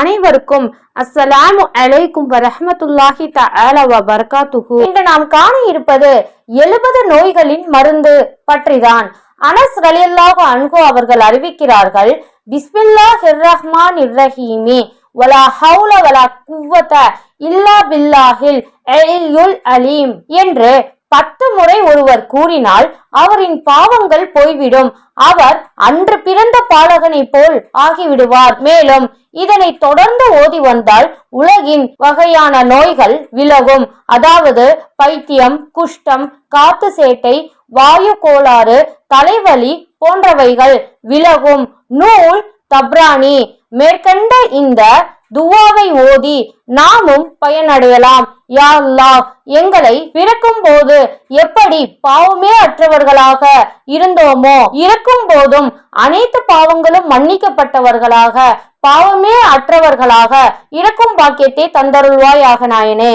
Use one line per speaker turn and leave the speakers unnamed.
அனைவருக்கும் அஸ்ஸலாமு அலைக்கும் வரஹ்மத்துல்லாஹி தஆலா வ பரகாத்துஹு. இன்று நாம் காண இருப்பது எழுபது நோய்களின் மருந்து பற்றிதான். அனஸ் ரலியல்லாஹு அன்ஹு அவர்கள் அறிவிக்கிறார்கள் பிஸ்மில்லாஹிர் ரஹ்மான் ரஹீமி வலா ஹவுல வலா குவத இல்லா பில்லாஹில் அலீம் என்று பத்து முறை ஒருவர் கூறினால் அவரின் பாவங்கள் போய்விடும். அவர் அன்று பிறந்த பாலகனை போல் ஆகிவிடுவார். மேலும் இதனை தொடர்ந்து ஓதி வந்தால் உலகின் வகையான நோய்கள் விலகும். அதாவது பைத்தியம் குஷ்டம் காத்து சேட்டை வாயு கோளாறு தலைவலி போன்றவைகள் விலகும். நூல் தப்ரானி மேற்கண்ட இந்த துவாவை ஓதி நாமும் பயனடையலாம். யா எங்களை பிறக்கும் போது எப்படி பாவமே அற்றவர்களாக இருந்தோமோ இறக்கும் போதும் அனைத்து பாவங்களும் மன்னிக்கப்பட்டவர்களாக பாவமே அற்றவர்களாக இறக்கும் பாக்கியத்தை தந்தருள்வாயாக நாயனே.